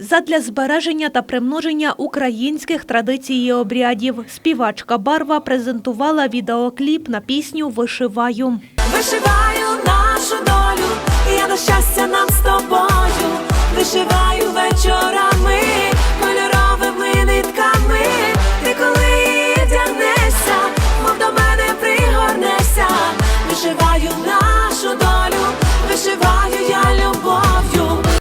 Задля збереження та примноження українських традицій і обрядів співачка Барва презентувала відеокліп на пісню Вишиваю. Вишиваю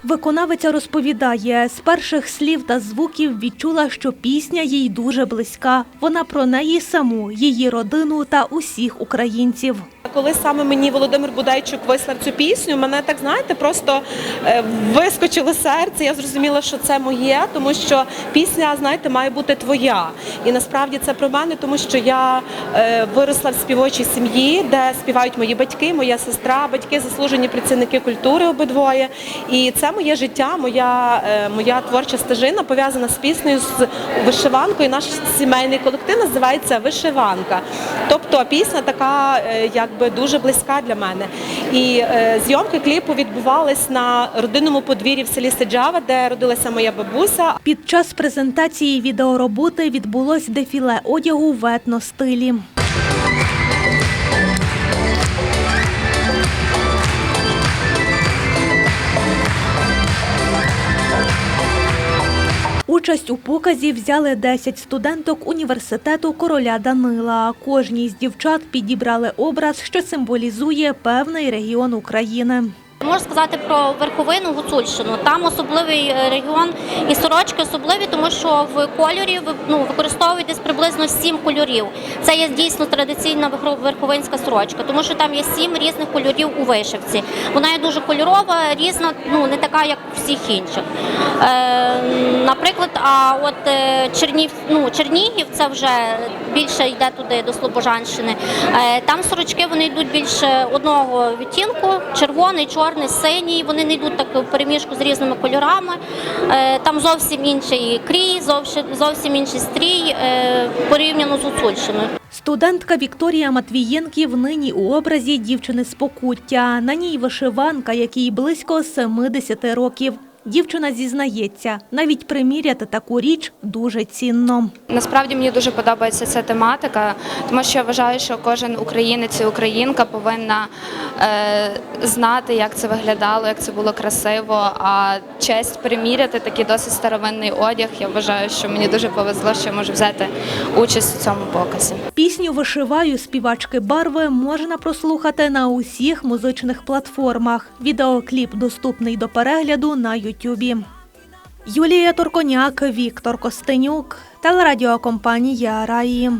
Виконавиця розповідає, з перших слів та звуків відчула, що пісня їй дуже близька. Вона про неї саму, її родину та усіх українців. Коли саме мені Володимир Будайчук вислав цю пісню, мене так знаєте, просто е, вискочило серце. Я зрозуміла, що це моє, тому що пісня, знаєте, має бути твоя. І насправді це про мене, тому що я е, виросла в співочій сім'ї, де співають мої батьки, моя сестра, батьки заслужені працівники культури обидвоє. І це моє життя, моя, е, моя творча стежина пов'язана з піснею з вишиванкою. Наш сімейний колектив називається Вишиванка. Тобто пісня така, е, якби дуже близька для мене. І е, зйомки кліпу відбувались на родинному подвір'ї в селі Сиджава, де родилася моя бабуся. Під час презентації відеороботи відбулось дефіле одягу в етностилі. Участь у показі взяли 10 студенток університету короля Данила. Кожній з дівчат підібрали образ, що символізує певний регіон України. Можу сказати про верховину Гуцульщину. Там особливий е, регіон і сорочки особливі, тому що в кольорі ну, використовують десь приблизно сім кольорів. Це є дійсно традиційна верховинська сорочка, тому що там є сім різних кольорів у вишивці. Вона є дуже кольорова, різна, ну не така, як у всіх інших. Е, наприклад, а от е, Чернів, ну, Чернігів це вже більше йде туди до Слобожанщини. Е, там сорочки вони йдуть більше одного відтінку: червоний, чорний, синій. Вони не йдуть так в переміжку з різними кольорами. Е, там зовсім інший крій, зовсім, інший стрій порівняно з Гуцульщиною. Студентка Вікторія Матвієнків нині у образі дівчини з Покуття. На ній вишиванка, якій близько 70 років. Дівчина зізнається, навіть приміряти таку річ дуже цінно. Насправді мені дуже подобається ця тематика, тому що я вважаю, що кожен українець і українка повинна е, знати, як це виглядало, як це було красиво. А честь приміряти такий досить старовинний одяг. Я вважаю, що мені дуже повезло, що я можу взяти участь у цьому показі. Пісню Вишиваю співачки Барви можна прослухати на усіх музичних платформах. Відеокліп доступний до перегляду на Ютубі. Юлія Торконяк, Віктор Костенюк, телерадіокомпанія Раї.